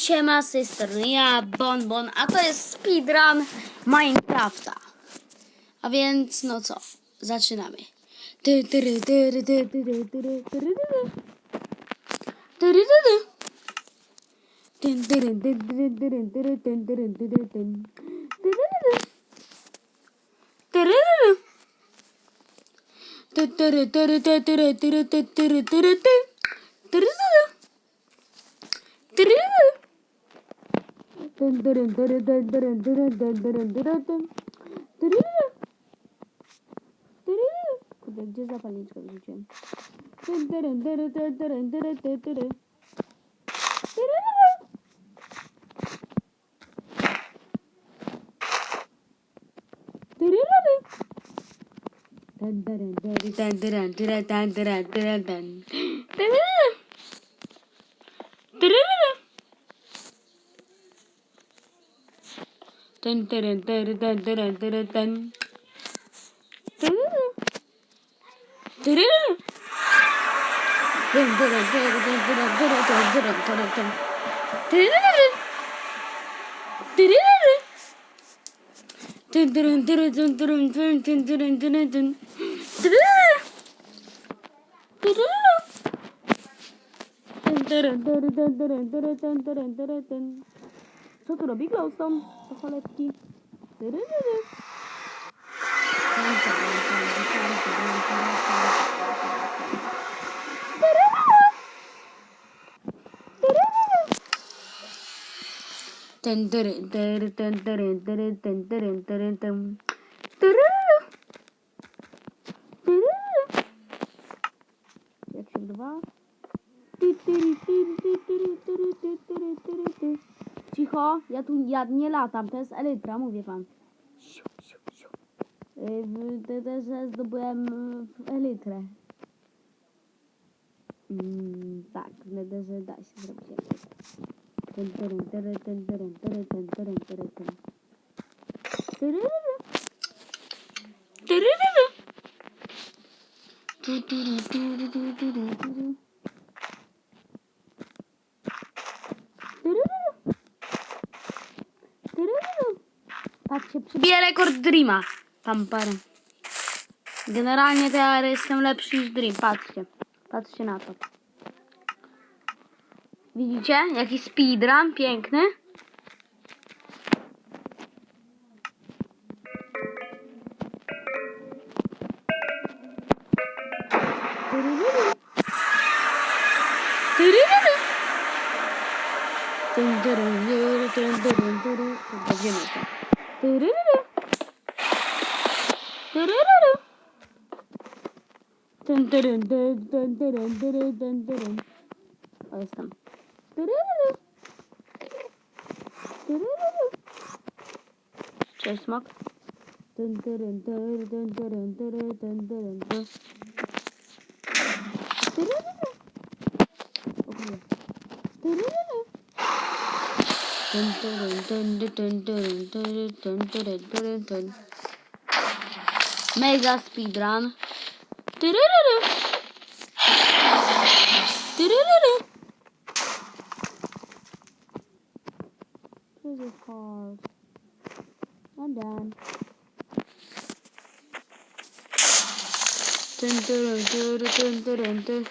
Siema, z ja, Bonbon, a to jest speedrun Minecrafta. A więc, no co, zaczynamy. Dın dırın dırı dın dırın dırın dın dırın dırı dın. Dırı. Dırı. Kurde gdzie zapalniczkę wrzuciłem? Dyn dırın dırı dın dırın dırı dın dırı. Dırı. Dın dırın dırı dın dırın dırı dın dırın dırı dın. Dırı. Dın dırın dırı dın dırın dırı dın. Dırı. Dın dırı dırı dın dırı dırı dın dırı dırı dın. Dırı dırı. Dırı dırı. Dın dırın dırı dın dırın dın dın dırın dırı dın. Dırı. Dırı. Dırı dırı dırı dırı dırı dırı dırı dırı. Co tu robi glowstone? To choletki. Tyryryry. Ten tyryn, tyryn, ten tyryn, tyryn, ten tyryn, tyryn, ten. Tyryryry. Tyryryry. Jak się dwa? Ty, tyry, tyry, ty, tyry, tyry, ty, tyry, tyry, ty. Cicho, ja tu ja nie latam, to jest elytra, mówię wam. Y, te- Też zdobyłem y, elytrę. Mm, tak, w nederze da się zrobić. Ten, tu, tu, tu, tu. Tyryryry. Tyryryry. Przybije rekord Dreama. Tam parę. Generalnie to ja jestem lepszy niż Dream. Patrzcie. Patrzcie na to. Widzicie? Jaki speedrun piękny. Będziemy. Dırırırı. Dırırırı. Dın dırın dın dın dırın dırın dın dırın. Orası tamam. Dırırırı. Dırırırı. Çalışmak. Dın dırın dırın dırın dırın dırın dırın. Dırırırı. Mega speedrun. Tırırırı. Tırırırı. Treasure card. Neden? Dön dön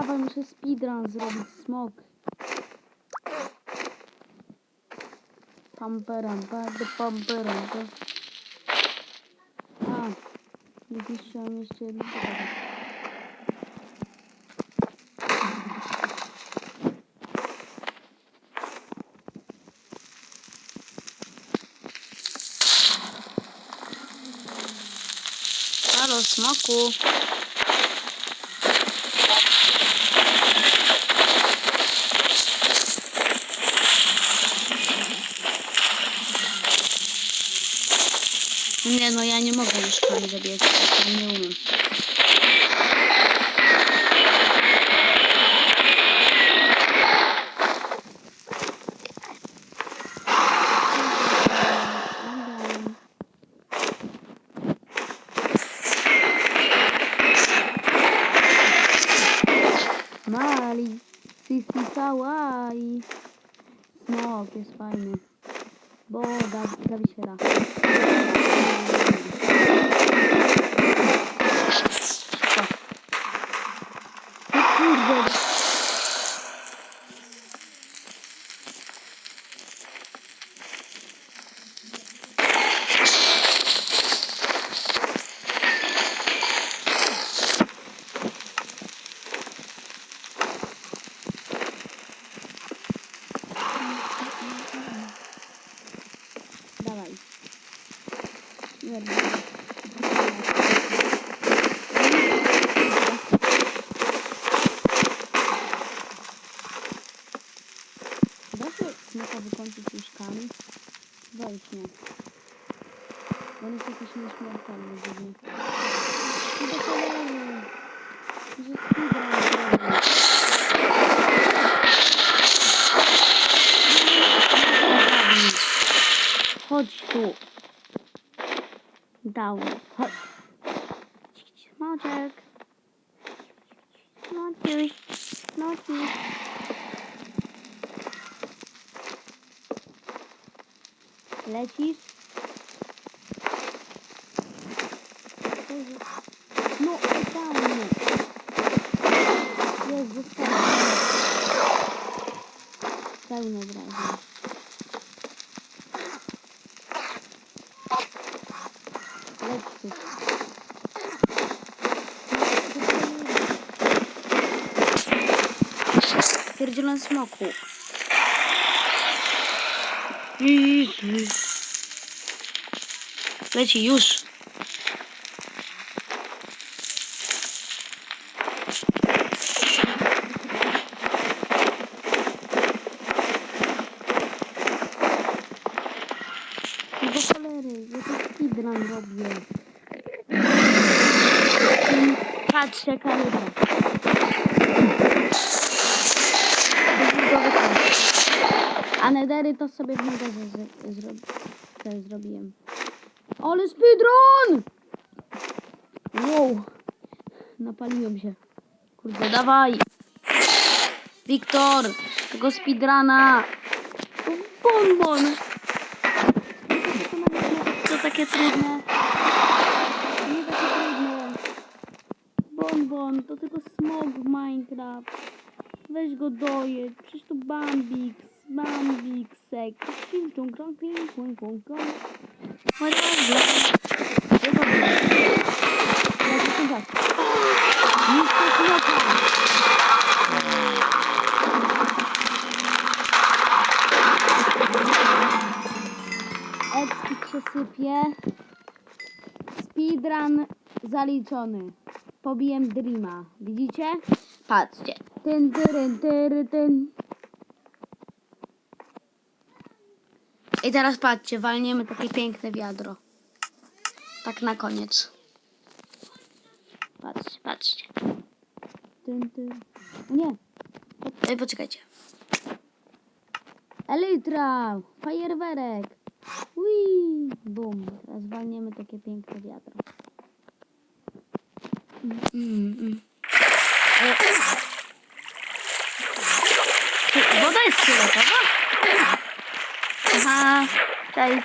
Dawaj, muszę speedrun zrobić, smog. Pamperam, bardzo pamperam. A, zniszczyłam jeszcze jedno. Halo, smoku. farli capire che ne. Mali, si si kawaii. No, che spine. Boh, da, capiscerà. Nie. Da się smoka wykończyć łóżkami? Weź nie. On jest jakiś nieśmiertelny dziwnie. Nie do cholery. Że speedrun zrobił. Chodź tu. Dał. Chodź. Smoczek. Smoczek. Smoczek. Lecisz? No, idealnie. Jest, zostawiam. Pełno od smoku. Leci już. Do cholery, ja to speedrun robię. Patrz jaka A nedery to sobie w nederze z- zrobiłem. Ale speedrun! Wow. Napaliłem się. Kurde, dawaj. Wiktor, tego speedruna. Bonbon. To takie trudne. Nie takie trudne. Bonbon, to tylko smog w Minecraft. Weź go dojedź. Przecież to Bambix. Ciąg, ciąg. Chociażby. Tylko Ja ci tym raz. Niszczę smoka. Ekspik się sypie. Speedrun zaliczony. Pobiłem Dreama. Widzicie? Patrzcie. Tyn, tyryn, tyry, tyn. I teraz patrzcie, walniemy takie piękne wiadro. Tak na koniec. Patrzcie, patrzcie. Nie. Ej, poczekajcie. Elytra! Fajerwerek! Ui! Bum! Teraz walniemy takie piękne wiadro. Mm, mm, mm. Woda jest fioletowa? 等他在一起